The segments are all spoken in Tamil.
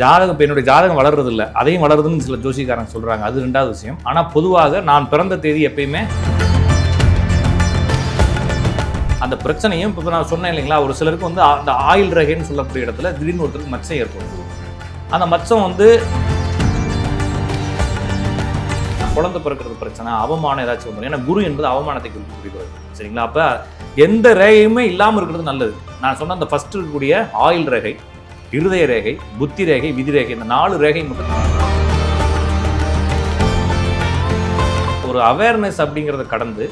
ஜாதகம் என்னுடைய ஜாதகம் வளர்றது இல்லை அதையும் வளருதுன்னு சில ஜோசிக்காரங்க சொல்கிறாங்க அது ரெண்டாவது விஷயம். ஆனால் பொதுவாக நான் பிறந்த தேதி எப்பயுமே அந்த பிரச்சனையும் இப்போ நான் சொன்னேன் இல்லைங்களா? ஒரு சிலருக்கு வந்து அந்த ஆயில் ரகைன்னு சொல்லக்கூடிய இடத்துல திடீர்னு ஒருத்தருக்கு மச்சம் ஏற்படுது. அந்த மச்சம் வந்து குழந்தை பிறக்கிறது பிரச்சனை அவமானம் ஏதாச்சும் வந்துடும் ஏன்னா குரு என்பது அவமானத்தை குறிக்கிறது. சரிங்களா? அப்போ எந்த ரேகையுமே இல்லாமல் இருக்கிறது நல்லது. நான் சொன்ன அந்த ஃபஸ்ட்டு இருக்கக்கூடிய ஆயில் ரேகை. இருதய ரேகை புத்தி ரேகை விதி ரேகை இந்த நாலு ரேகை மட்டும் ஒரு அவேர்னஸ் அப்படிங்கிறத கடந்து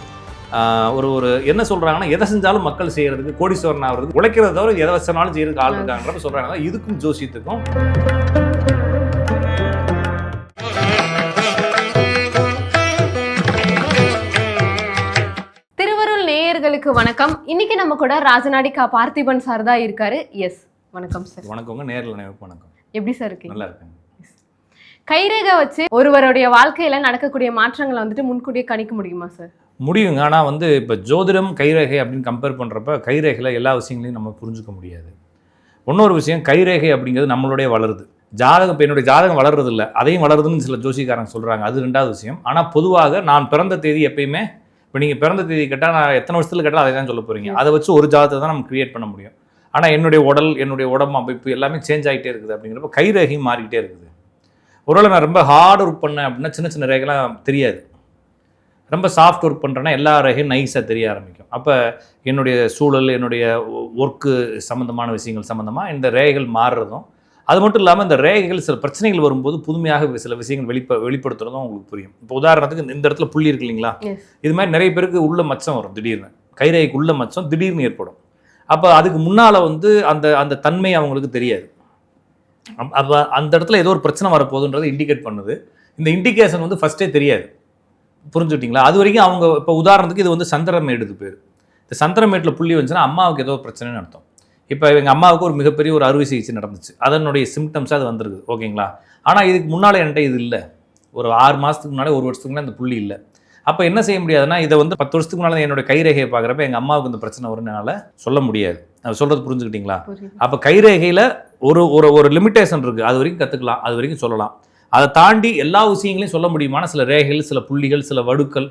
ஒரு ஒரு என்ன சொல்றாங்கன்னா எதை செஞ்சாலும் மக்கள் செய்கிறதுக்கு கோடீஸ்வரன் ஆகிறது உழைக்கிறத தவிர எதை வச்சனாலும் செய்யறதுக்கு ஆள் இருக்காங்கிறத சொல்றாங்க. இதுக்கும் ஜோசியத்துக்கும். திருவருள் நேயர்களுக்கு வணக்கம். இன்னைக்கு நம்ம கூட ராஜநாடி கா பார்த்திபன் சார் தான் இருக்காரு. எஸ் வணக்கம் சார் வணக்கங்க நேரில் நினைவு வணக்கம். எப்படி சார் இருக்கீங்க? நல்லா இருக்கேன் கைரேகை வச்சு ஒருவருடைய வாழ்க்கையில நடக்கக்கூடிய மாற்றங்களை வந்துட்டு முன்கூட்டியே கணிக்க முடியுமா சார் முடியுங்க. ஆனால் வந்து இப்போ ஜோதிடம் கைரேகை அப்படின்னு கம்பேர் பண்ணுறப்ப கைரேகையில் எல்லா விஷயங்களையும் நம்ம புரிஞ்சுக்க முடியாது. இன்னொரு விஷயம் கைரேகை அப்படிங்கிறது நம்மளுடைய வளருது. ஜாதகம் இப்போ என்னுடைய ஜாதகம் வளர்றது இல்லை அதையும் வளருதுன்னு சில ஜோசிக்காரங்க சொல்கிறாங்க அது ரெண்டாவது விஷயம். ஆனால் பொதுவாக நான் பிறந்த தேதி எப்பயுமே இப்போ நீங்கள் பிறந்த தேதி கேட்டால் நான் எத்தனை வருஷத்தில் கேட்டால் அதை தான் சொல்ல போகிறீங்க அதை வச்சு ஒரு ஜாதகத்தை தான் நம்ம கிரியேட் பண்ண முடியும். ஆனால் என்னுடைய உடல் என்னுடைய உடம்பு அமைப்பு எல்லாமே சேஞ்ச் ஆகிட்டே இருக்குது அப்படிங்கிறப்ப கைரேகையும் மாறிக்கிட்டே இருக்குது. ஒருவேளை நான் ரொம்ப ஹார்ட் ஒர்க் பண்ணேன் அப்படின்னா சின்ன சின்ன ரேகைலாம் தெரியாது. ரொம்ப சாஃப்ட் ஒர்க் பண்ணுறேன்னா எல்லா ரேகையும் நைஸாக தெரிய ஆரம்பிக்கும். அப்போ என்னுடைய சூழல் என்னுடைய ஒர்க்கு சம்மந்தமான விஷயங்கள் சம்மந்தமாக இந்த ரேகைகள் மாறுறதும் அது மட்டும் இல்லாமல் இந்த ரேகைகள் சில பிரச்சனைகள் வரும்போது புதுமையாக சில விஷயங்கள் வெளிப்ப வெளிப்படுத்துறதும் உங்களுக்கு புரியும். இப்போ உதாரணத்துக்கு இந்த இடத்துல புள்ளி இருக்கு இல்லைங்களா? இது மாதிரி நிறைய பேருக்கு உள்ள மச்சம் வரும் திடீர்னு. கைரேகைக்கு உள்ள மச்சம் திடீர்னு ஏற்படும். அப்போ அதுக்கு முன்னால் வந்து அந்த அந்த தன்மை அவங்களுக்கு தெரியாது. அப்போ அந்த இடத்துல ஏதோ ஒரு பிரச்சனை வரப்போகுதுன்றதை இண்டிகேட் பண்ணுது. இந்த இண்டிகேஷன் வந்து ஃபஸ்ட்டே தெரியாது. புரிஞ்சுக்கிட்டீங்களா? அது வரைக்கும் அவங்க இப்போ உதாரணத்துக்கு இது வந்து சந்திரமேடுது பேர். இந்த சந்திரமேட்டில் புள்ளி வந்துச்சுன்னா அம்மாவுக்கு ஏதோ பிரச்சனைன்னு அர்த்தம். இப்போ எங்கள் அம்மாவுக்கு ஒரு மிகப்பெரிய ஒரு அறுவை சிகிச்சை நடந்துச்சு. அதனுடைய சிம்டம்ஸாக அது வந்திருக்குது. ஓகேங்களா? ஆனால் இதுக்கு முன்னால் என்கிட்ட இது இல்லை. ஒரு ஆறு மாதத்துக்கு முன்னாடி ஒரு வருஷத்துக்கு முன்னாடி அந்த புள்ளி இல்லை. அப்போ என்ன செய்ய முடியாதுன்னா இதை வந்து பத்து வருஷத்துக்கு முன்னால் என்னோட கைரேகையை பார்க்குறப்ப எங்கள் அம்மாவுக்கு இந்த பிரச்சனை வரும்னால சொல்ல முடியாது. அது சொல்கிறது புரிஞ்சுக்கிட்டீங்களா? அப்போ கைரேகையில் ஒரு ஒரு ஒரு லிமிட்டேஷன் இருக்குது அது வரைக்கும் கற்றுக்கலாம் அது வரைக்கும் சொல்லலாம். அதை தாண்டி எல்லா விஷயங்களையும் சொல்ல முடியுமான சில ரேகைகள் சில புள்ளிகள் சில வடுக்கள்.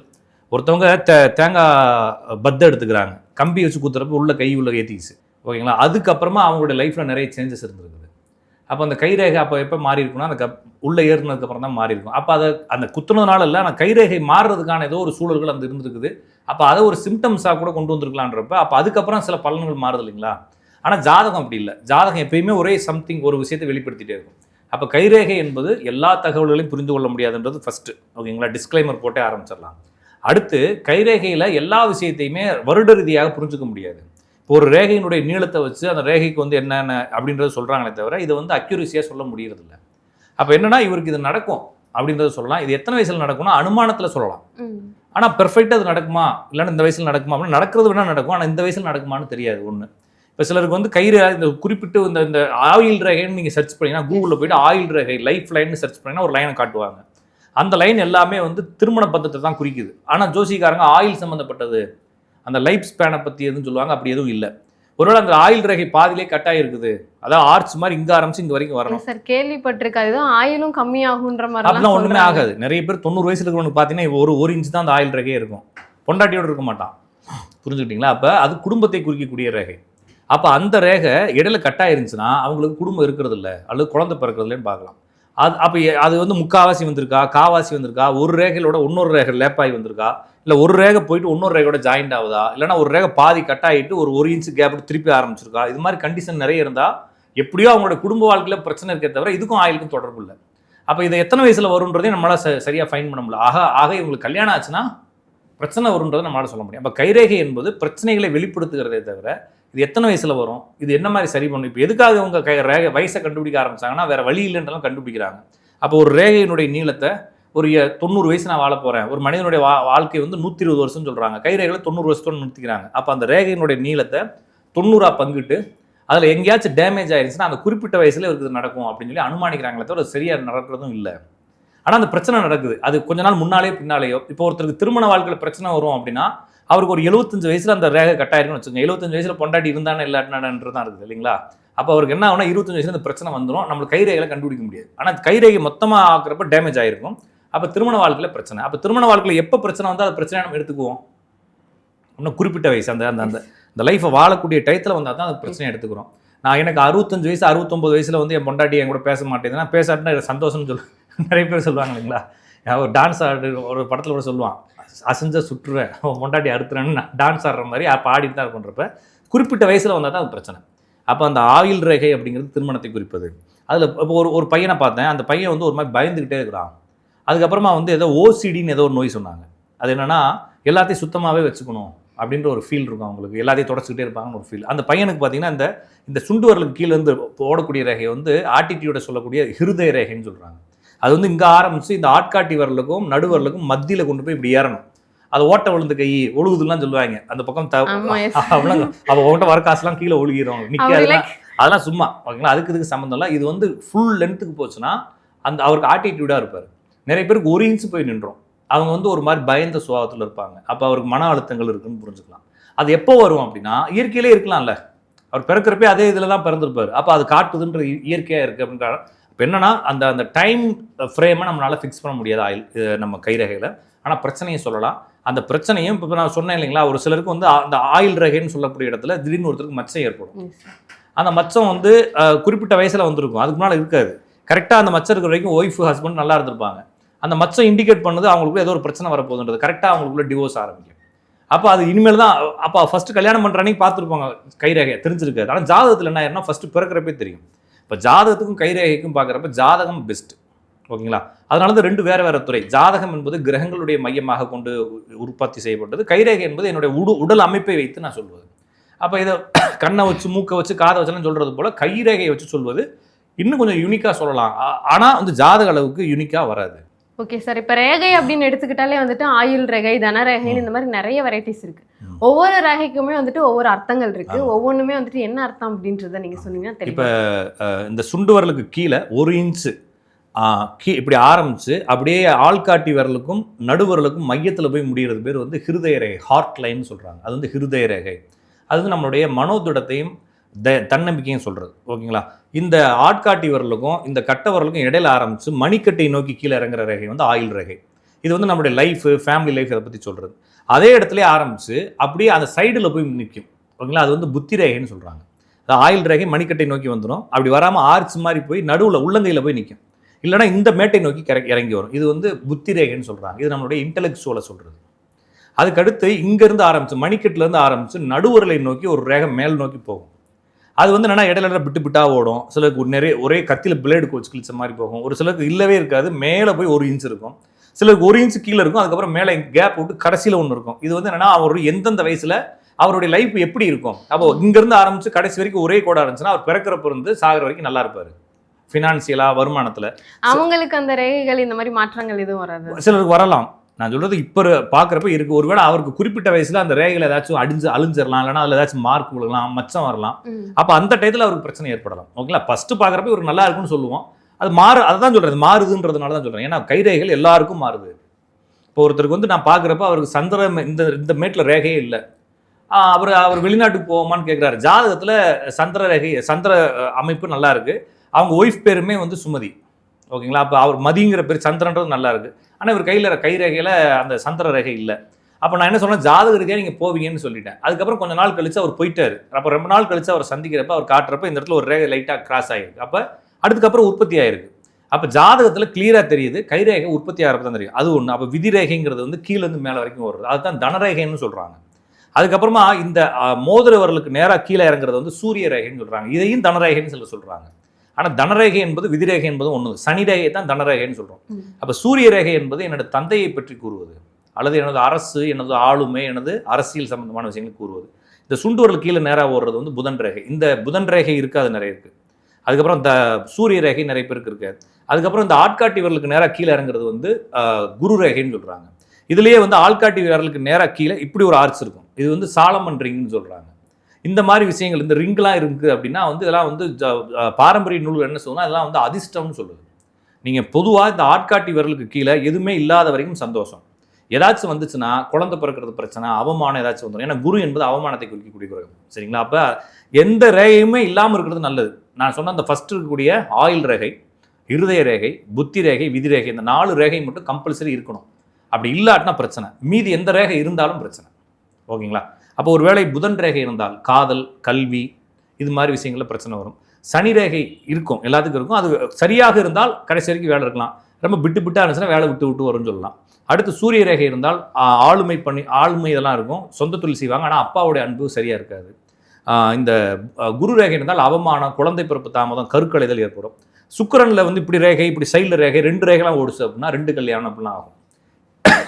ஒருத்தவங்க தே தேங்காய் பத்தை எடுத்துக்கிறாங்க. கம்பி வச்சு குத்துறப்ப உள்ள கை உள்ள ஏற்றிக்கிச்சு ஓகேங்களா? அதுக்கப்புறமா அவங்களுடைய லைஃப்பில் நிறைய சேஞ்சஸ் இருந்திருக்குது. அப்போ அந்த கைரேகை அப்போ எப்போ மாறி இருக்குன்னா அந்த கப் உள்ளே ஏறினதுக்கப்புறம் தான் மாறி இருக்கும். அப்போ அதை அந்த குத்துனதுனால இல்லை ஆனால் கைரேகை மாறுறதுக்கான ஏதோ ஒரு சூழல்கள் அந்த இருந்திருக்குது. அப்போ அதை ஒரு சிம்டம்ஸாக கூட கொண்டு வந்திருக்கலான்றப்ப அப்போ அதுக்கப்புறம் சில பலன்கள் மாறுது இல்லைங்களா? ஆனால் ஜாதகம் அப்படி இல்லை. ஜாதகம் எப்பயுமே ஒரே சம்திங் ஒரு விஷயத்தை வெளிப்படுத்திகிட்டே இருக்கும். அப்போ கைரேகை என்பது எல்லா தகவல்களையும் புரிந்து கொள்ள முடியாதுன்றது ஃபஸ்ட்டு ஓகேங்களா? டிஸ்க்ளைமர் போட்டே ஆரம்பிச்சிடலாம். அடுத்து கைரேகையில் எல்லா விஷயத்தையுமே வருட ரீதியாக புரிஞ்சுக்க முடியாது. ஒரு ரேகையினுடைய நீளத்தை வச்சு அந்த ரேகைக்கு வந்து என்னென்ன அப்படின்றத சொல்கிறாங்களே தவிர இதை வந்து அக்யூரஸியாக சொல்ல முடியறதில்ல. அப்போ என்னன்னா இவருக்கு இது நடக்கும் அப்படின்றத சொல்லலாம். இது எத்தனை வயசில் நடக்கும்னா அனுமானத்தில் சொல்லலாம். ஆனால் பெர்ஃபெக்டாக அது நடக்குமா? இல்லைன்னா இந்த வயசில் நடக்குமா? அப்படின்னு நடக்கிறது வேணால் நடக்கும். ஆனால் இந்த வயசில் நடக்குமான்னு தெரியாது ஒன்று இப்போ சிலருக்கு வந்து கயிறு இந்த குறிப்பிட்டு இந்த இந்த ஆயில் ரேகைன்னு நீங்கள் சர்ச் பண்ணீங்கன்னா கூகுளில் போயிட்டு ஆயில் ரேகை லைஃப் லைன்னு சர்ச் பண்ணீங்கன்னா ஒரு லைனை காட்டுவாங்க. அந்த லைன் எல்லாமே வந்து திருமண பந்தத்தை தான் குறிக்குது. ஆனால் ஜோசிக்காரங்க ஆயில் சம்மந்தப்பட்டது அந்த லைஃப் ஸ்பேனை பற்றி எதுவும் சொல்லுவாங்க அப்படி எதுவும் இல்லை. ஒருவேளை அந்த ஆயில் ரேகை பாதியிலே கட்டாக இருக்குது அதான் ஆர்ச் மாதிரி இங்கே ஆரம்பிச்சு இங்கே வரைக்கும் வரணும். சார் கேள்விப்பட்டிருக்காது இதுவும் ஆயிலும் கம்மியாகுன்ற மாதிரி அப்படிலாம் ஒன்றுமே ஆகாது. நிறைய பேர் தொண்ணூறு வயசுல இருக்கிறவனுக்கு பார்த்தீங்கன்னா ஒரு ஒரு இன்ச் தான் அந்த ஆயில் ரேகையே இருக்கும். பொண்டாட்டியோட இருக்க மாட்டான். புரிஞ்சுக்கிட்டீங்களா? அப்போ அது குடும்பத்தை குறிக்கக்கூடிய ரேகை. அப்போ அந்த ரேகை இடையில கட்டாக இருந்துச்சுன்னா அவங்களுக்கு குடும்பம் இருக்கிறது இல்லை அல்லது குழந்தை பிறக்கிறது இல்லைன்னு பார்க்கலாம். அது அப்போ அது வந்து முக்காவாசி வந்திருக்கா? காவாசி வந்திருக்கா? ஒரு ரேகையிலோட இன்னொரு ரேகை லேப்பாகி வந்திருக்கா? இல்லை ஒரு ரேகை போயிட்டு இன்னொரு ரேகையோட ஜாயிண்ட் ஆகுதா? இல்லைன்னா ஒரு ரேகை பாதி கட் ஆகிட்டு ஒரு ஒரு இன்ச்சு கேப் திருப்பி ஆரம்பிச்சிருக்கா? இது மாதிரி கண்டிஷன் நிறைய இருந்தால் எப்படியோ அவங்களோட குடும்ப வாழ்க்கையில் பிரச்சனை இருக்கே தவிர இதுக்கும் ஆயிலுக்கும் தொடர்பு இல்லை. அப்போ இதை எத்தனை வயசில் வரும்ன்றதையும் நம்மளால் ச சரியாக ஃபைன் பண்ண முடியல. ஆக ஆக இவங்களுக்கு கல்யாணம் ஆச்சுன்னா பிரச்சனை வரும்ன்றதை நம்மளால் சொல்ல முடியும். அப்போ கைரேகை என்பது பிரச்சனைகளை வெளிப்படுத்துகிறதே தவிர இது எத்தனை வயசில் வரும்? இது என்ன மாதிரி சரி பண்ணும்? இப்போ எதுக்காக இவங்க கை ரேகை வயசை கண்டுபிடிக்க ஆரம்பிச்சாங்கன்னா வேறு வழி இல்லைன்றலாம் கண்டுபிடிக்கிறாங்க. அப்போ ஒரு ரேகையினுடைய நீளத்தை ஒரு தொண்ணூறு வயசு நான் வாழ போகிறேன் ஒரு மனிதனுடைய வா வாழ்க்கை வந்து நூற்றி இருபது வருஷம்னு சொல்கிறாங்க கைரேகைகளை தொண்ணூறு வருஷத்தோடு நிறுத்திக்கிறாங்க. அப்போ அந்த ரேகையினுடைய நீளத்தை தொண்ணூறாக பங்கிட்டு அதில் எங்கேயாச்சும் டேமேஜ் ஆயிடுச்சுன்னா அந்த குறிப்பிட்ட வயசுல இருக்குது நடக்கும் அப்படின்னு சொல்லி அனுமானிக்கிறாங்களே தவிர சரியாக நடக்கிறதும் இல்லை. ஆனால் அந்த பிரச்சனை நடக்குது. அது கொஞ்ச நாள் முன்னாலேயோ பின்னாலேயோ இப்போ ஒருத்தருக்கு திருமண வாழ்க்கையில் பிரச்சனை வரும் அப்படின்னா அவருக்கு ஒரு எழுபத்தஞ்சு வயசில் அந்த ரேகை கட்டாயிருக்குன்னு வச்சுக்கோங்க. எழுபத்தஞ்சு வயசில் பொண்டாட்டி இருந்தானே இல்லாட்டினான்றது தான் இருக்குது இல்லைங்களா? அப்போ அவருக்கு என்ன ஆகுனா இருபத்தஞ்சு வயசுல இந்த பிரச்சனை வந்துடும் நம்மளுக்கு கைரேகையில் கண்டுபிடிக்க முடியாது. ஆனால் கைரேகை மொத்தமாக ஆக்குறப்ப டேமேஜ் ஆயிருக்கும். அப்போ திருமண வாழ்க்கையில் பிரச்சனை. அப்போ திருமண வாழ்க்கையில் எப்போ பிரச்சனை வந்தால் அது பிரச்சனை நம்ம எடுத்துக்குவோம். இன்னும் குறிப்பிட்ட வயசு. அந்த அந்த அந்த இந்த லைஃப்பை வாழக்கூடிய டயத்தில் வந்தால் தான் அது பிரச்சனை எடுத்துக்கிறோம். நான் எனக்கு அறுபத்தஞ்சு வயசு அறுபத்தொம்பது வயசில் வந்து என் பொண்டாட்டி என் கூட பேச மாட்டேங்குதுன்னா பேசாட்டினா எனக்கு சந்தோஷம்னு சொல்லு. நிறைய பேர் சொல்லுவாங்க இல்லைங்களா? ஒரு டான்ஸ் ஆடு ஒரு படத்தில் கூட சொல்லுவான். அசைஞ்ச சுற்றுவேன் அவன் பொண்டாட்டி அறுத்துறேன்னு டான்ஸ் ஆடுற மாதிரி அப்போ ஆடிட்டு தான் இருக்குன்றப்ப குறிப்பிட்ட வயசில் வந்தால் தான் அது பிரச்சனை. அப்போ அந்த ஆயுள் ரேகை அப்படிங்கிறது திருமணத்தை குறிப்பது. அதில் இப்போ ஒரு ஒரு பையனை பார்த்தேன். அந்த பையன் வந்து ஒரு மாதிரி பயந்துக்கிட்டே இருக்கிறான். அதுக்கப்புறமா வந்து ஏதோ ஓசிடின்னு ஏதோ ஒரு நோய் சொன்னாங்க. அது என்னன்னா எல்லாத்தையும் சுத்தமாகவே வச்சுக்கணும் அப்படின்ற ஒரு ஃபீல் இருக்கும் அவங்களுக்கு. எல்லாத்தையும் தொடச்சிக்கிட்டே இருப்பாங்கன்னு ஒரு ஃபீல் அந்த பையனுக்கு பார்த்தீங்கன்னா இந்த இந்த சுண்டு வரலுக்கு கீழே இருந்து ஓடக்கூடிய ரேகை வந்து ஆட்டிடியூட சொல்லக்கூடிய ஹிருதய ரேகைன்னு சொல்கிறாங்க அது வந்து இங்கே ஆரம்பிச்சு இந்த ஆட்காட்டி வரலுக்கும் நடுவரலுக்கும் மத்தியில் கொண்டு போய் இப்படி ஏறணும். அது ஓட்ட விழுந்த கை ஒழுகுதுலாம் சொல்லுவாங்க. அந்த பக்கம் த ஆமா, yes. அப்படிலாம் அவ உன்கிட்ட வர காசுலாம் கீழே ஒழுகிடும் அவர் நிற்காது like- அதெல்லாம் சும்மா. ஓகேங்களா? அதுக்கு இதுக்கு சம்மந்தம் இல்லை. இது வந்து ஃபுல் லென்த்துக்கு போச்சுன்னா அந்த அவருக்கு ஆட்டிடியூடாக இருப்பார். நிறைய பேருக்கு ஒரு இன்ச்சு போய் நின்றோம். அவங்க வந்து ஒரு மாதிரி பயந்த சுபாவத்தில் இருப்பாங்க. அப்போ அவருக்கு மன அழுத்தங்கள் இருக்குன்னு புரிஞ்சுக்கலாம். அது எப்போ வரும் அப்படின்னா இயற்கையிலே இருக்கலாம்ல. அவர் பிறக்கிறப்பே அதே இதில் தான் பிறந்திருப்பார். அப்போ அது காட்டுதுன்ற இ- இயற்கையா இருக்குது அப்படின்ற இப்போ என்னன்னா அந்த அந்த டைம் ஃப்ரேமை நம்மளால ஃபிக்ஸ் பண்ண முடியாது ஆயில் இது நம்ம கைரகையில். ஆனால் பிரச்சனையை சொல்லலாம். அந்த பிரச்சனையும் இப்போ நான் சொன்னேன் இல்லைங்களா ஒரு சிலருக்கு வந்து அந்த ஆயில் ரகைன்னு சொல்லக்கூடிய இடத்துல திடீர்னு ஒருத்தருக்கு மச்சம் ஏற்படும். அந்த மச்சம் வந்து குறிப்பிட்ட வயசுல வந்திருக்கும். அதுக்கு முன்னால் இருக்காது. கரெக்டாக அந்த மச்சம் இருக்கிற வரைக்கும் ஒய்ஃப் ஹஸ்பண்ட் நல்லா இருந்திருப்பாங்க. அந்த மச்சம் இண்டிகேட் பண்ணது அவங்களுக்குள்ள ஏதோ ஒரு பிரச்சனை வரப்போகுதுன்றது. கரெக்டாக அவங்களுக்குள்ள டிவோர்ஸ் ஆரம்பிக்கும். அப்போ அது இனிமேல் தான் அப்போ ஃபர்ஸ்ட் கல்யாணம் பண்ணுற அன்னைக்கு பார்த்துருப்பாங்க கைரேகை தெரிஞ்சிருக்காது ஆனால் ஜாதகத்தில் என்ன ஆயிரும்னா ஃபஸ்ட்டு பிறக்கிறப்பே தெரியும். இப்போ ஜாதகத்துக்கும் கைரேகைக்கும் பார்க்குறப்ப ஜாதகம் பெஸ்ட் ஓகேங்களா? அதனால தான் ரெண்டு வேறு வேறு துறை. ஜாதகம் என்பது கிரகங்களுடைய மையமாக கொண்டு உற்பத்தி செய்யப்பட்டது. கைரேகை என்பது என்னுடைய உடு உடல் அமைப்பை வைத்து நான் சொல்வது. அப்போ இதை கண்ணை வச்சு மூக்கை வச்சு காதை வச்சுலாம் சொல்கிறது போல் கைரேகையை வச்சு சொல்வது. இன்னும் கொஞ்சம் யூனிக்காக சொல்லலாம். ஆனால் வந்து ஜாதக அளவுக்கு யூனிக்காக வராது. ஓகே சார் இப்போ ரேகை அப்படின்னு எடுத்துக்கிட்டாலே வந்துட்டு ஆயுள் ரேகை தனரேகைன்னு இந்த மாதிரி நிறைய வெரைட்டிஸ் இருக்கு. ஒவ்வொரு ரேகைக்குமே வந்துட்டு ஒவ்வொரு அர்த்தங்கள் இருக்கு. ஒவ்வொன்றுமே வந்துட்டு என்ன அர்த்தம் அப்படின்றத நீங்க சொன்னீங்கன்னா இப்போ தெரியும் இந்த சுண்டு விரலுக்கு கீழே ஒரு இன்ச்சு கீ இப்படி ஆரம்பிச்சு அப்படியே ஆள்காட்டி விரலுக்கும் நடுவிரலுக்கும் மையத்தில் போய் முடிகிறது பேர் வந்து ஹிருதய ரேகை ஹார்ட் லைன் சொல்கிறாங்க அது வந்து ஹிருதய ரேகை அது வந்து நம்மளுடைய மனோதிடத்தையும் த தன்னம்பிக்கையும் சொல்கிறது ஓகேங்களா? இந்த ஆட்காட்டி வரலுக்கும் இந்த கட்ட வரலுக்கும் இடையில ஆரம்பித்து மணிக்கட்டை நோக்கி கீழே இறங்குற ரேகை வந்து ஆயில் ரேகை. இது வந்து நம்மளுடைய லைஃபு ஃபேமிலி லைஃப் இதை பற்றி சொல்கிறது அதே இடத்துல ஆரம்பித்து அப்படியே அந்த சைடில் போய் நிற்கும் ஓகேங்களா? அது வந்து புத்தி ரேகைன்னு சொல்கிறாங்க அது ஆயில் ரேகை மணிக்கட்டை நோக்கி வந்துடும். அப்படி வராமல் ஆர்ச் மாதிரி போய் நடுவில் உள்ளங்கையில் போய் நிற்கும் இல்லைன்னா இந்த மேட்டை நோக்கி கரை- இறங்கி வரும். இது வந்து புத்தி ரேகைன்னு சொல்கிறாங்க இது நம்மளுடைய இன்டலெக்சுவலை சொல்கிறது அதுக்கடுத்து இங்கேருந்து ஆரம்பிச்சு மணிக்கட்டிலேருந்து ஆரம்பித்து நடுவுரலை நோக்கி ஒரு ரேகை மேல் நோக்கி போகும். அது வந்து என்னன்னா இடையில பிட்டு பிட்டா ஓடும். சிலருக்கு நிறைய ஒரே கத்தியில் பிளேடு வச்சு கிழிச்ச மாதிரி போகும். ஒரு சிலருக்கு இல்லவே இருக்காது. மேலே போய் ஒரு இன்ச் இருக்கும். சிலருக்கு ஒரு இன்ச் கீழே இருக்கும். அதுக்கப்புறம் மேலே கேப் விட்டு கடைசியில் ஒன்று இருக்கும். இது வந்து என்னன்னா அவர் எந்தெந்த வயசுல அவருடைய லைஃப் எப்படி இருக்கும்? அப்போ இங்கேருந்து ஆரம்பிச்சு கடைசி வரைக்கும் ஒரே கோடா இருந்துச்சுன்னா அவர் பிறக்கிறப்ப இருந்து சாகிற வரைக்கும் நல்லா இருப்பாரு. ஃபினான்சியலா வருமானத்துல. அவங்களுக்கு அந்த ரேகைகள் இந்த மாதிரி மாற்றங்கள் எதுவும் வராது. சிலருக்கு வரலாம். நான் சொல்றது இப்போ பார்க்குறப்ப இருக்கு. ஒருவேளை அவருக்கு குறிப்பிட்ட வயசுல அந்த ரேகைகள் ஏதாச்சும் அடிஞ்சு அழிஞ்சிடலாம் இல்லைன்னா அதில் ஏதாச்சும் மார்க் விழுகலாம் மச்சம் வரலாம். அப்போ அந்த டயத்தில் அவருக்கு பிரச்சனை ஏற்படலாம். ஓகேங்களா? ஃபர்ஸ்ட் பார்க்குறப்ப இவருக்கு நல்லா இருக்குன்னு சொல்லுவோம். அது மாறு அதுதான் சொல்றது. மாறுதுன்றதுனால தான் சொல்றேன். ஏன்னா கைரேகைகள் எல்லாருக்கும் மாறுது. இப்போ ஒருத்தருக்கு வந்து நான் பார்க்குறப்ப அவருக்கு சந்திர இந்த இந்த மேட்டில் ரேகையே இல்லை. அவர் அவர் வெளிநாட்டுக்கு போவோமான்னு கேட்குறாரு ஜாதகத்தில் சந்திர ரேகை சந்திர அமைப்பு நல்லா இருக்கு. அவங்க ஒய்ஃப் பேருமே வந்து சுமதி. ஓகேங்களா? அப்போ அவர் மதிங்கிற பேர் சந்திரன்றது நல்லா இருக்கு. ஆனால் இவர் கையில் கை ரேகையில் அந்த சந்திர ரேகை இல்லை. அப்போ நான் என்ன சொன்னேன்? ஜாதக ரீதியாக நீங்கள் போவீங்கன்னு சொல்லிட்டேன். அதுக்கப்புறம் கொஞ்ச நாள் கழிச்சு அவர் போயிட்டார். அப்போ ரொம்ப நாள் கழிச்சு அவர் சந்திக்கிறப்ப அவர் காட்டுறப்ப இந்த இடத்துல ஒரு ரேகை லைட்டாக கிராஸ் ஆகிருக்கு அப்போ அதுக்கப்புறம் உற்பத்தி ஆயிருக்கு. அப்போ ஜாதகத்தில் கிளியராக தெரியுது கைரேகை உற்பத்தி ஆகிறப்ப தான் தெரியும். அது ஒன்று அப்போ விதிரேகைங்கிறது வந்து கீழேருந்து மேலே வரைக்கும் வருது. அதுதான் தனரேகைன்னு சொல்கிறாங்க அதுக்கப்புறமா இந்த மோதிரவர்களுக்கு நேராக கீழே இறங்குறது வந்து சூரிய ரேகைன்னு சொல்கிறாங்க இதையும் தனரேகைன்னு சொல்ல சொல்கிறாங்க ஆனால் தனரேகை என்பது விதிரேகை என்பது ஒன்று சனி ரேகை தான் தனரேகைன்னு சொல்கிறோம். அப்போ சூரிய ரேகை என்பது என்னோட தந்தையை பற்றி கூறுவது. அல்லது எனது அரசு எனது ஆளுமை எனது அரசியல் சம்பந்தமான விஷயங்களை கூறுவது. இந்த சுண்டு விரல் கீழே நேராக ஓடுறது வந்து புதன் ரேகை. இந்த புதன் ரேகை இருக்காது நிறைய இருக்கு. அதுக்கப்புறம் இந்த சூரிய ரேகை நிறைய பேருக்கு இருக்கு. அதுக்கப்புறம் இந்த ஆட்காட்டி விரலுக்கு நேராக கீழே இறங்குறது வந்து குரு ரேகைன்னு சொல்றாங்க. இதுலயே வந்து ஆள்காட்டி விரலுக்கு நேராக கீழே இப்படி ஒரு ஆர்ச் இருக்கும். இது வந்து சாலமன் ரிங்னு சொல்றாங்க. இந்த மாதிரி விஷயங்கள் இந்த ரிங்லாம் இருக்குது அப்படின்னா வந்து இதெல்லாம் வந்து பாரம்பரிய நூல்கள் என்ன சொல்லுன்னா இதெல்லாம் வந்து அதிர்ஷ்டம்னு சொல்லுது. நீங்கள் பொதுவாக இந்த ஆட்காட்டி விரலுக்கு கீழே எதுவுமே இல்லாத வரைக்கும் சந்தோஷம். ஏதாச்சும் வந்துச்சுன்னா குழந்தை பிறக்கிறது பிரச்சனை அவமானம் ஏதாச்சும் வந்துடும் ஏன்னா குரு என்பது அவமானத்தை குறிக்கக்கூடிய கிரகம். சரிங்களா? அப்போ எந்த ரேகையுமே இல்லாமல் இருக்கிறது நல்லது. நான் சொன்ன அந்த ஃபஸ்ட்டு இருக்கக்கூடிய ஆயில் ரேகை இருதய ரேகை புத்தி ரேகை விதி ரேகை இந்த நாலு ரேகை மட்டும் கம்பல்சரி இருக்கணும். அப்படி இல்லாட்டினா பிரச்சனை. மீதி எந்த ரேகை இருந்தாலும் பிரச்சனை. ஓகேங்களா? அப்போ ஒருவேளை புதன் ரேகை இருந்தால் காதல் கல்வி இது மாதிரி விஷயங்களில் பிரச்சனை வரும். சனி ரேகை இருக்கும் எல்லாத்துக்கும் இருக்கும். அது சரியாக இருந்தால் கடைசி வரைக்கும் வேலை இருக்கலாம். ரொம்ப பிட்டு விட்டா இருந்துச்சுன்னா வேலை விட்டு விட்டு வரும்னு சொல்லலாம். அடுத்து சூரிய ரேகை இருந்தால் ஆளுமை பண்ணி ஆளுமை இதெல்லாம் இருக்கும். சொந்த தொழில் செய்வாங்க. ஆனால் அப்பாவுடைய அன்பு சரியாக இருக்காது. இந்த குரு ரேகை இருந்தால் அவமானம் குழந்தை பிறப்பு தாமதம் கருக்கலைதல் ஏற்படும். சுக்கரனில் வந்து இப்படி ரேகை இப்படி சைடில் ரேகை ரெண்டு ரேகைலாம் ஓடுச்சு அப்படின்னா ரெண்டு கல்யாணம் அப்படிலாம் ஆகும்.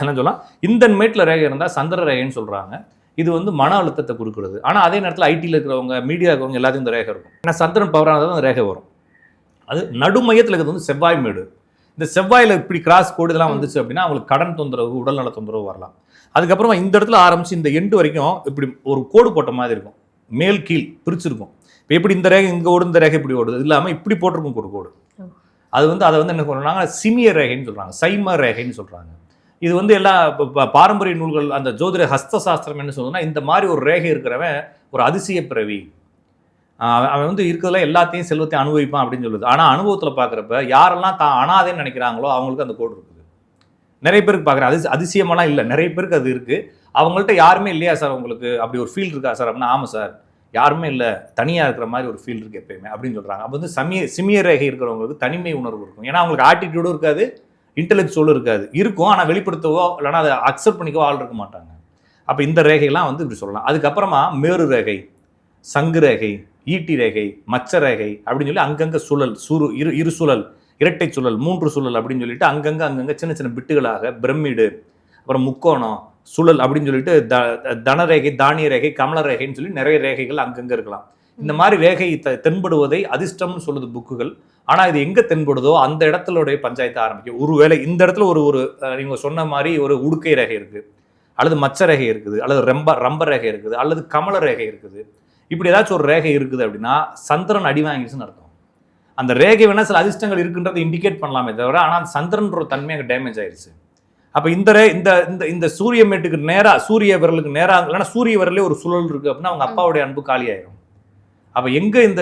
என்ன சொல்லலாம்? இந்த மேட்டில் ரேகை இருந்தால் சந்திர ரேகைன்னு சொல்கிறாங்க இது வந்து மன அழுத்தத்தை கொடுக்குறது ஆனால் அதே நேரத்தில் ஐடியில் இருக்கிறவங்க மீடியா இருக்கிறவங்க எல்லாத்தையும் இந்த ரேகை இருக்கும். ஏன்னா சந்திரன் பவரானது அந்த ரேகை வரும். அது நடுமையத்தில் இருக்கிறது வந்து செவ்வாய் மேடு. இந்த செவ்வாயில் இப்படி கிராஸ் கோடு இதெல்லாம் வந்துச்சு அப்படின்னா அவங்களுக்கு கடன் தொந்தரவு உடல்நல தொந்தரவு வரலாம். அதுக்கப்புறமா இந்த இடத்துல ஆரம்பிச்சு இந்த எண்டு வரைக்கும் இப்படி ஒரு கோடு போட்ட மாதிரி இருக்கும். மேல் கீழ் பிரிச்சிருக்கும். இப்போ எப்படி இந்த ரேகை இங்கே ஓடு இந்த ரேகை இப்படி ஓடுது இல்லாமல் இப்படி போட்டிருக்கும் ஒரு கோடு. அது வந்து அதை வந்து என்ன சொல்றாங்க சிமிய ரேகைன்னு சொல்றாங்க. சைம ரேகைன்னு சொல்றாங்க. இது வந்து எல்லா பாரம்பரிய நூல்கள் அந்த ஜோதிட ஹஸ்த சாஸ்திரம் என்ன சொல்லுதுன்னா இந்த மாதிரி ஒரு ரேகை இருக்கிறவன் ஒரு அதிசய பிறவி. அவன் வந்து இருக்கிறதுல எல்லாத்தையும் செல்வத்தையும் அனுபவிப்பான் அப்படின்னு சொல்லுது. ஆனால் அனுபவத்தில் பார்க்குறப்ப யாரெல்லாம் தான் அனாதேன்னு நினைக்கிறாங்களோ அவங்களுக்கு அந்த கோடு இருக்குது. நிறைய பேருக்கு பார்க்குறேன் அதிச அதிசயமெல்லாம் இல்லை. நிறைய பேருக்கு அது இருக்குது அவங்கள்ட்ட யாருமே இல்லையா சார் உங்களுக்கு? அப்படி ஒரு ஃபீல் இருக்கா சார் அப்படின்னா ஆமாம் சார். யாருமே இல்லை. தனியாக இருக்கிற மாதிரி ஒரு ஃபீல் இருக்குது எப்பயுமே அப்படின்னு சொல்கிறாங்க அப்போ வந்து சமிய சிமிய ரேகை இருக்கிறவங்களுக்கு தனிமை உணர்வு இருக்கும். ஏன்னா அவங்களுக்கு ஆட்டிடியூடும் இருக்காது. இன்டெலெக்சுவலும் இருக்காது. இருக்கும் ஆனால் வெளிப்படுத்தவோ இல்லைன்னா அதை அக்செப்ட் பண்ணிக்கவோ ஆள் இருக்க மாட்டாங்க. அப்போ இந்த ரேகைலாம் வந்து இப்படி சொல்லலாம். அதுக்கப்புறமா மேரு ரேகை சங்கு ரேகை ஈட்டி ரேகை மச்ச ரேகை அப்படின்னு சொல்லி அங்கங்கே சுழல் சுரு இரு இரு சுழல் இரட்டை சுழல் மூன்று சுழல் அப்படின்னு சொல்லிட்டு அங்கங்கே அங்கங்கே சின்ன சின்ன பிட்டுகளாக பிரமிடு அப்புறம் முக்கோணம் சுழல் அப்படின்னு சொல்லிட்டு த த- தனரேகை தானிய ரேகை கமல ரேகைன்னு சொல்லி நிறைய ரேகைகள் அங்கங்கே இருக்கலாம். இந்த மாதிரி ரேகை தென்படுவதை அதிர்ஷ்டம்னு சொல்லுது புக்குகள். ஆனால் இது எங்கே தென்படுதோ அந்த இடத்துலோடைய பஞ்சாயத்து ஆரம்பிக்கும் ஒருவேளை இந்த இடத்துல ஒரு ஒரு அஹ், நீங்க சொன்ன மாதிரி ஒரு உடுக்கை ரேகை இருக்கு அல்லது மச்ச ரேகை இருக்குது அல்லது ரெம்ப ரம்ப ரேகை இருக்குது அல்லது கமல ரேகை இருக்குது. இப்படி ஏதாச்சும் ஒரு ரேகை இருக்குது அப்படின்னா சந்திரன் அடி வாங்கிடுச்சுன்னு அர்த்தம். அந்த ரேகை வேணா சில அதிர்ஷ்டங்கள் இருக்குன்றதை இண்டிகேட் பண்ணலாமே தவிர ஆனால் அந்த சந்திரன்ற ஒரு தன்மை அங்கே டேமேஜ் ஆயிருச்சு. அப்போ இந்த ரே இந்த இந்த இந்த சூரிய மேட்டுக்கு நேராக சூரிய விரலுக்கு நேராக இல்லைன்னா சூரிய விரலே ஒரு சுழல் இருக்கு அப்படின்னா அவங்க அப்பாவுடைய அன்பு காலியாயிரும். அப்போ எங்கே இந்த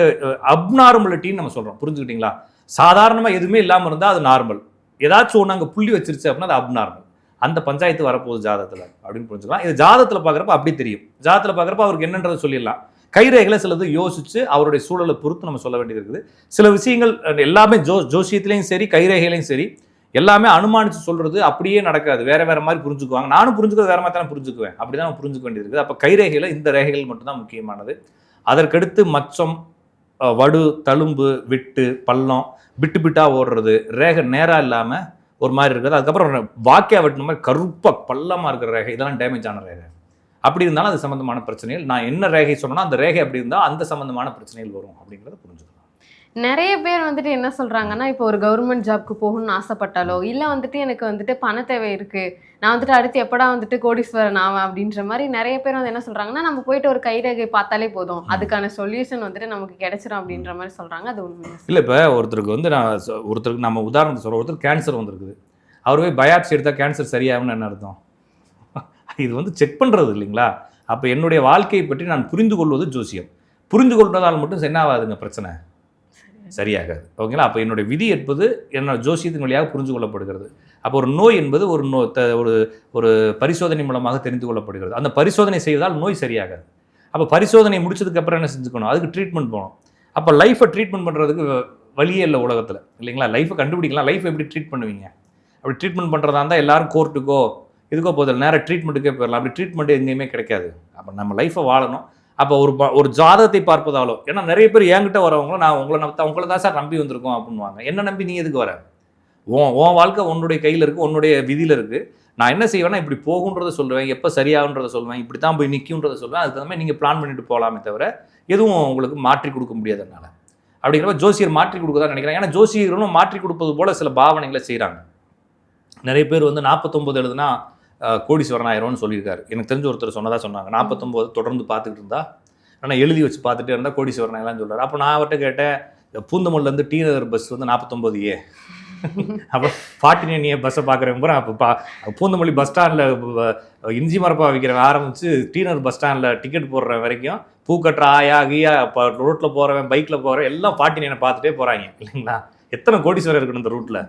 அப்நார்மலிட்டின்னு நம்ம சொல்கிறோம் புரிஞ்சுக்கிட்டீங்களா? சாதாரணமாக எதுவுமே இல்லாமல் இருந்தால் அது நார்மல் ஏதாச்சும் ஒன்று அங்கே புள்ளி வச்சிருச்சு அப்படின்னா அது அப்நார்மல் அந்த பஞ்சாயத்து வரப்போகுது ஜாதத்தில் அப்படின்னு புரிஞ்சுக்கலாம். இது ஜாதத்தில் பார்க்குறப்ப அப்படி தெரியும். ஜாதத்தில் பார்க்குறப்ப அவருக்கு என்னன்றதை சொல்லிடலாம். கைரேகைகளை சிலது யோசித்து அவருடைய சூழலை பொறுத்து நம்ம சொல்ல வேண்டியது இருக்குது. சில விஷயங்கள் எல்லாமே ஜோ ஜோசியத்துலேயும் சரி கைரேகையிலையும் சரி எல்லாமே அனுமானித்து சொல்கிறது அப்படியே நடக்காது. வேறு வேறு மாதிரி புரிஞ்சுக்குவாங்க. நானும் புரிஞ்சுக்கிறது வேற மாதிரி தானே புரிஞ்சுக்குவேன். அப்படிதான் தான் புரிஞ்சுக்க வேண்டியது இருக்குது. அப்போ கைரேகையில் இந்த ரேகைகள் மட்டும்தான் முக்கியமானது. அதற்கடுத்து மச்சம் வடு தழும்பு விட்டு பள்ளம் விட்டு விட்டா ஓடுறது ரேகை நேராக இல்லாமல் ஒரு மாதிரி இருக்குது அதுக்கப்புறம் வாக்கியா வெட்டின மாதிரி கருப்பாக பள்ளமாக இருக்கிற ரேகை இதெல்லாம் டேமேஜ் ஆன ரேகை. அப்படி இருந்தாலும் அது சம்மந்தமான பிரச்சனைகள். நான் என்ன ரேகை சொன்னேனோ அந்த ரேகை அப்படி இருந்தால் அந்த சம்மந்தமான பிரச்சனைகள் வரும் அப்படிங்கிறத புரிஞ்சுக்கலாம். நிறைய பேர் வந்துட்டு என்ன சொல்றாங்கன்னா இப்போ ஒரு கவர்மெண்ட் ஜாப்க்கு போகணும்னு ஆசைப்பட்டாலோ இல்ல வந்துட்டு எனக்கு வந்துட்டு பண தேவை இருக்கு. நான் வந்துட்டு அடுத்து எப்படா வந்துட்டு கோடீஸ்வரன் ஆவேன் அப்படின்ற மாதிரி நிறைய பேர் வந்து என்ன சொல்றாங்கன்னா நம்ம போயிட்டு ஒரு கைரேகை பார்த்தாலே போதும். அதுக்கான சொல்யூஷன் வந்துட்டு நமக்கு கிடைச்சிரும் அப்படின்ற மாதிரி சொல்றாங்க. அது உண்மை இல்லை இப்போ ஒருத்தருக்கு வந்து நான் ஒருத்தருக்கு நம்ம உதாரணத்துக்கு சொல்கிறோம் ஒருத்தர் கேன்சர் வந்திருக்குது. அவர் போய் பயாப்சி எடுத்தால் கேன்சர் சரியாகும்னு என்ன அர்த்தம்? இது வந்து செக் பண்ணுறது இல்லைங்களா? அப்போ என்னுடைய வாழ்க்கையை பற்றி நான் புரிந்து கொள்வது ஜோசியம். புரிந்து கொள்வதால் மட்டும் என்ன ஆகாதுங்க பிரச்சனை. சரியாகாது. ஓகேங்களா? அப்போ என்னுடைய விதி என்பது என்னோட ஜோசியத்தின் வழியாக புரிஞ்சு கொள்ளப்படுகிறது. அப்போ ஒரு நோய் என்பது ஒரு நோ த ஒரு ஒரு பரிசோதனை மூலமாக தெரிந்து கொள்ளப்படுகிறது. அந்த பரிசோதனை செய்வதால் நோய் சரியாகாது. அப்போ பரிசோதனை முடிச்சதுக்கப்புறம் என்ன செஞ்சுக்கணும்? அதுக்கு ட்ரீட்மெண்ட் போகணும். அப்போ லைஃப்பை ட்ரீட்மெண்ட் பண்ணுறதுக்கு வழியே இல்லை உலகத்தில். இல்லைங்களா? லைஃப்பை கண்டுபிடிக்கலாம். லைஃப் எப்படி ட்ரீட் பண்ணுவீங்க? அப்படி ட்ரீட்மெண்ட் பண்ணுறதா இருந்தால் எல்லாரும் கோர்ட்டுக்கோ இதுக்கோ போதில். நேராக ட்ரீட்மெண்ட்டுக்கே போயிடலாம். அப்படி ட்ரீட்மெண்ட் எங்கேயுமே கிடைக்காது. அப்போ நம்ம லைஃப்பை வாழணும். அப்போ ஒரு ஒரு ஜாதகத்தை பார்ப்பதாலோ ஏன்னா நிறைய பேர் என்கிட்ட வரவங்களும் நான் உங்களை நம்ப உங்களை தான் சார் நம்பி வந்திருக்கோம் அப்படின்வாங்க என்ன நம்பி நீ எதுக்கு வர? உன் உன் வாழ்க்கை உன்னுடைய கையில் இருக்குது உன்னுடைய விதியில் இருக்குது நான் என்ன செய்வேன்னா இப்படி போகுன்றத சொல்லுவேன் எப்போ சரியாகுன்றதை சொல்லுவேன் இப்படி தான் போய் நிற்கும்ன்றத சொல்லுவேன். அதுக்கு தகுந்த மாதிரி நீங்கள் பிளான் பண்ணிட்டு போகலாமே தவிர எதுவும் உங்களுக்கு மாற்றி கொடுக்க முடியாது என்னால். அப்படிங்கிறப்ப ஜோசியர் மாற்றி கொடுக்கதான் நினைக்கிறேன் ஏன்னா ஜோசியர்களும் மாற்றி கொடுப்பது போல சில பாவனைகளை செய்கிறாங்க நிறைய பேர் வந்து நாற்பத்தொம்பது எழுதுனா கோடீஸ்வரன் ஆயிரம்னு சொல்லியிருக்காரு. எனக்கு தெரிஞ்ச ஒருத்தர் சொன்னதாக சொன்னாங்க. நாற்பத்தொம்போது தொடர்ந்து பார்த்துக்கிட்டு இருந்தா ஆனால் எழுதி வச்சு பார்த்துட்டே இருந்தால் கோடீஸ்வரன் ஆயிரம்னு சொல்கிறார் அப்போ நான் அவர்கிட்ட கேட்டேன் பூந்தமல்லேருந்து டி நகர் பஸ் வந்து நாற்பத்தொம்போது ஏ? அப்போ ஃபார்ட்டி நைன் ஏ பஸ்ஸை பார்க்குறவங்க பூரா அப்போ பா பூந்தமல்லி பஸ் ஸ்டாண்டில் இஞ்சி மரப்பா வைக்கிற ஆரம்பித்து டீனர் பஸ் ஸ்டாண்டில் டிக்கெட் போடுற வரைக்கும் பூக்கட்டுற ஆயா கீயா இப்போ ரோட்டில் போகிறவன் பைக்கில் போகிறவன் எல்லாம் ஃபார்ட்டி நைனை பார்த்துட்டே போகிறாங்க இல்லைங்களா? எத்தனை கோடீஸ்வரர் இருக்கணும் இந்த ரூட்டில்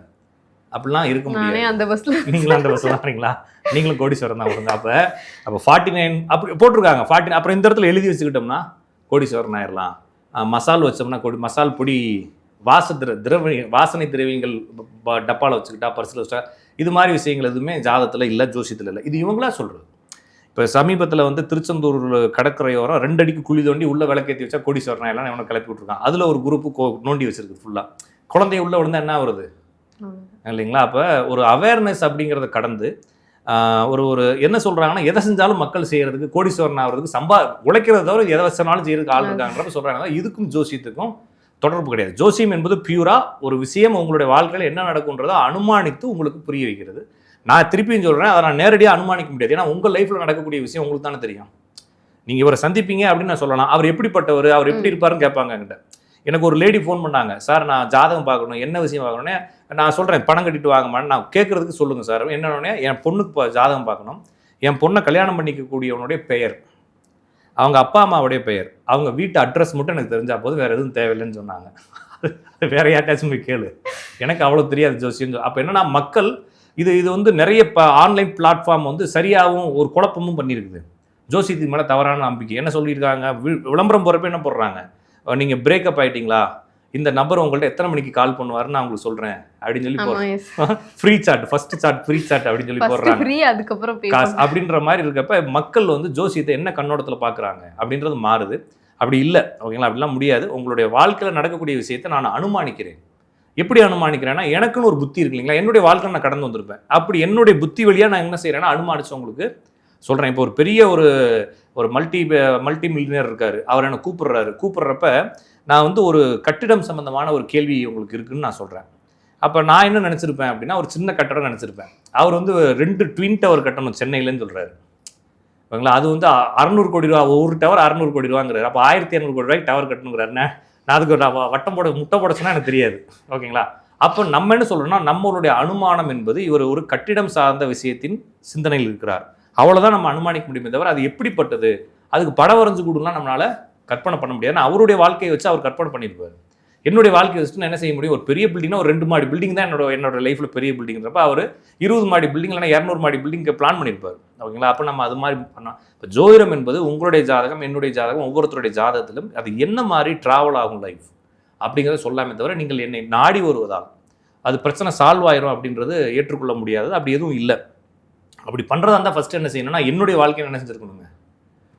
அப்படிலாம் இருக்க முடியாது. அந்த பஸ்ல நீங்களும் அந்த பஸ் வரீங்களா நீங்களும் கோடீஸ்வரன் தான் விடுங்க அப்போ. அப்போ ஃபார்ட்டி நைன் அப்படி போட்டிருக்காங்க. ஃபார்ட்டி அப்புறம் இந்த இடத்துல எழுதி வச்சுக்கிட்டோம்னா கோடீஸ்வரன் ஆயிடலாம் மசால் வச்சோம்னா கொடி மசால் பொடி வாச திர திரவ வாசனை திரவியங்கள் டப்பாவில் வச்சுக்கிட்டா பர்ஸில் வச்சா இது மாதிரி விஷயங்கள் எதுவுமே ஜாதத்தில் இல்லை ஜோசியத்தில் இல்லை. இது இவங்களா சொல்கிறது இப்போ சமீபத்தில் வந்து திருச்செந்தூர் கடற்கரையோரம் ரெண்டு அடிக்கு குழி தோண்டி உள்ள விளக்கேற்றி வச்சா கோடீஸ்வரன் எல்லாம் இவனை கிளப்பி விட்ருக்கான் அதில் ஒரு குரூப்பு நோண்டி வச்சிருக்கு ஃபுல்லாக குழந்தைய உள்ள விழுந்தா என்ன வருது இல்லைங்களா? அப்போ ஒரு அவேர்னஸ் அப்படிங்கிறத கடந்து ஒரு ஒரு என்ன சொல்கிறாங்கன்னா எதை செஞ்சாலும் மக்கள் செய்கிறதுக்கு கோடீஸ்வரன் ஆகிறதுக்கு சம்பா உழைக்கிறத தவிர எதை வச்சனாலும் செய்யறதுக்கு ஆள் இருக்காங்கிறப்ப சொல்கிறாங்க இதுக்கும் ஜோசியத்துக்கும் தொடர்பு கிடையாது. ஜோசியம் என்பது பியூரா ஒரு விஷயம் உங்களுடைய வாழ்க்கையில் என்ன நடக்குன்றதை அனுமானித்து உங்களுக்கு புரிய வைக்கிறது. நான் திருப்பியும் சொல்கிறேன் அதை நான் நேரடியாக அனுமானிக்க முடியாது. ஏன்னா உங்கள் லைஃப்பில் நடக்கக்கூடிய விஷயம் உங்களுக்கு தானே தெரியும். நீங்கள் இவரை சந்திப்பீங்க அப்படின்னு நான் சொல்லலாம். அவர் எப்படிப்பட்டவர்? அவர் எப்படி இருப்பாருன்னு கேட்பாங்க என்கிட்ட. எனக்கு ஒரு லேடி ஃபோன் பண்ணாங்க. சார் நான் ஜாதகம் பார்க்கணும். என்ன விஷயம் பார்க்கணுன்னே நான் சொல்கிறேன் பணம் கட்டிட்டு வாங்கம்மான்னு நான் கேட்குறதுக்கு சொல்லுங்கள் சார். என்னென்னே என் பொண்ணுக்கு ஜாதகம் பார்க்கணும். என் பொண்ணை கல்யாணம் பண்ணிக்கக்கூடியவனுடைய பெயர். அவங்க அப்பா அம்மாவுடைய பெயர். அவங்க வீட்டு அட்ரஸ் மட்டும் எனக்கு தெரிஞ்சால் போதும். வேறு எதுவும் தேவையில்லைன்னு சொன்னாங்க. அது வேற யார்ட்டாச்சும் போய் கேளு. எனக்கு அவ்வளோ தெரியாது ஜோசியம் அப்போ என்னென்னா மக்கள் இது இது வந்து நிறைய இப்போ ஆன்லைன் பிளாட்ஃபார்ம் வந்து சரியாகவும் ஒரு குழப்பமும் பண்ணியிருக்குது ஜோசியத்துக்கு மேலே தவறான நம்பிக்கை. என்ன சொல்லியிருக்காங்க? வி- விளம்பரம் போகிறப்ப என்ன போடுறாங்க? நீங்கள் பிரேக்கப் ஆயிட்டீங்களா? இந்த நபர் உங்கள்ட்ட எத்தனை மணிக்கு கால் பண்ணுவாருன்னு நான் உங்களுக்கு சொல்கிறேன் அப்படின்னு சொல்லி போடுறேன் free chat first chat free chat அப்படின்னு சொல்லி போடுறாங்க. ஃப்ரீ அதுக்கப்புறம் காசு அப்படின்ற மாதிரி இருக்கப்ப மக்கள் வந்து ஜோசியத்தை என்ன கண்ணோட்டத்தில் பார்க்குறாங்க அப்படின்றது மாறுது. அப்படி இல்லை ஓகேங்களா? அப்படிலாம் முடியாது. உங்களுடைய வாழ்க்கையில் நடக்கக்கூடிய விஷயத்தை நான் அனுமானிக்கிறேன். எப்படி அனுமானிக்கிறேன்னா எனக்குன்னு ஒரு புத்தி இருக்கு இல்லைங்களா? என்னுடைய வாழ்க்கை நான் கடந்து வந்திருப்பேன். அப்படி என்னுடைய புத்தி வழியாக நான் என்ன செய்கிறேன்னா அனுமானிச்சு உங்களுக்கு சொல்கிறேன் இப்போ ஒரு பெரிய ஒரு ஒரு மல்டி மல்டி மில்லியனர் இருக்கார். அவர் என்னை கூப்பிடுறாரு. கூப்பிட்றப்ப நான் வந்து ஒரு கட்டிடம் சம்மந்தமான ஒரு கேள்வி உங்களுக்கு இருக்குன்னு நான் சொல்கிறேன் அப்போ நான் என்ன நினச்சிருப்பேன் அப்படின்னா ஒரு சின்ன கட்டடம் நினச்சிருப்பேன். அவர் வந்து ரெண்டு ட்வின் டவர் கட்டணும் சென்னையிலேருந்து சொல்கிறாரு ஓகேங்களா? அது வந்து அறநூறு கோடி ரூபா ஒரு டவர் அறநூறு கோடி ரூபாங்கிறாரு. அப்போ ஆயிரத்தி இரநூறு கோடி ரூபாய்க்கு டவர் கட்டணுங்கிறாரு. நான் அதுக்கு நான் வ- வட்டம் போட முட்டை போட எனக்கு தெரியாது. ஓகேங்களா? அப்போ நம்ம என்ன சொல்றோம்னா நம்மளுடைய அனுமானம் என்பது இவர் ஒரு கட்டிடம் சார்ந்த விஷயத்தின் சிந்தனையில் இருக்கிறார். அவ்வளோதான் நம்ம அனுமானிக்க முடியுமே தவிர அது எப்படிப்பட்டது? அதுக்கு படம் வரைஞ்சு கொடுலாம் நம்மளால் கற்பனை பண்ண முடியாது. அவருடைய வாழ்க்கையை வச்சு அவர் கற்பனை பண்ணியிருப்பார். என்னுடைய வாழ்க்கையை வச்சுட்டு என்ன செய்ய முடியும்? ஒரு பெரிய பில்டிங்னா ஒரு ரெண்டு மாடி பில்டிங் தான் என்னோட என்னோட லைஃப்பில் பெரிய பில்டிங்கிறப்ப அவர் இருபது மாடி பில்டிங் இல்லைனா இரநூறு மாடி பில்டிங்க்கு பிளான் பண்ணியிருப்பார். ஓகேங்களா? அப்போ நம்ம அது மாதிரி பண்ணோம் இப்போ ஜோதிடம் என்பது உங்களுடைய ஜாதகம் என்னுடைய ஜாதகம் ஒவ்வொருத்தருடைய ஜாதகத்திலும் அது என்ன மாதிரி ட்ராவல் ஆகும் லைஃப் அப்படிங்கிறத சொல்லாமே தவிர நீங்கள் என்னை நாடி வருவதால் அது பிரச்சனை சால்வ் ஆயிரும் அப்படின்றது ஏற்றுக்கொள்ள முடியாது. அப்படி எதுவும் இல்லை. அப்படி பண்ணுறதா இருந்தால் ஃபஸ்ட்டு என்ன செய்யணும்னா என்னுடைய வாழ்க்கையை என்ன செஞ்சுருக்கணுங்க?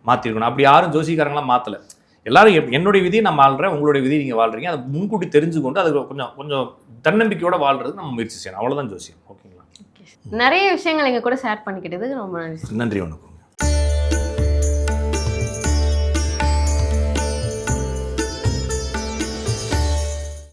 மாற்றிருக்கணும் அப்படி யாரும் ஜோசிக்காரங்களாம் மாற்றலை எல்லாரும் என்- என்னுடைய விதியை நான் வாழ்கிறேன் உங்களுடைய விதியை நீங்கள் வாழ்றீங்க. அதை முன்கூட்டி தெரிஞ்சுக்கொண்டு அது கொஞ்சம் கொஞ்சம் தன்னம்பிக்கையோட வாழ்றதுக்கு நம்ம முயற்சி செய்யணும். அவ்வளோதான் ஜோசியம். ஓகேங்களா? நிறைய விஷயங்கள் எங்க கூட ஷேர் பண்ணிக்கிட்டதுக்கு ரொம்ப நன்றி நன்றி வணக்கம்.